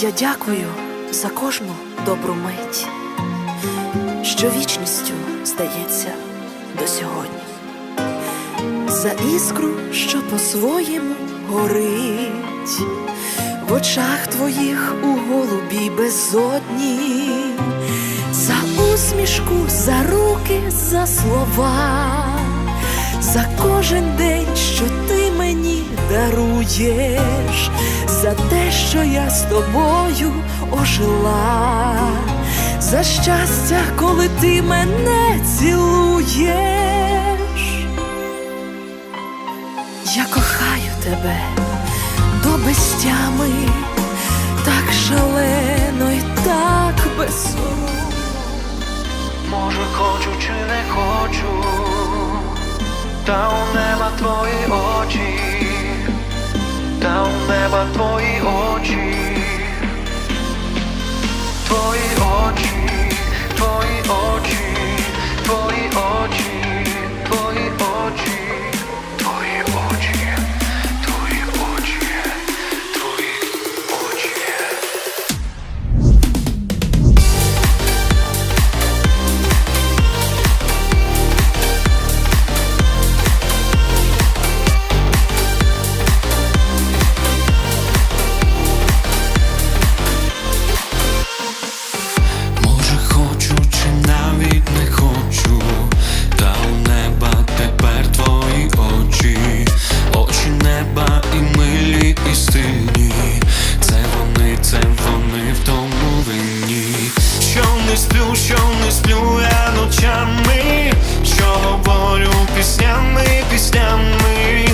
Я дякую за кожну добру мить, що вічністю здається до сьогодні, за іскру, що по-своєму горить, в очах твоїх у голубій безодні, за усмішку, за руки, за слова, за кожен день, що ти мені даруєш, за те, що я з тобою ожила, за щастя, коли ти мене цілуєш. Я кохаю тебе до безтями, так шалено і так безсоромно. Може, хочу чи не хочу, та у неба твої очі, та у неба твої очі, твої очі, твої очі, твої. сплю, що не сплю я ночами, що говорю піснями, піснями.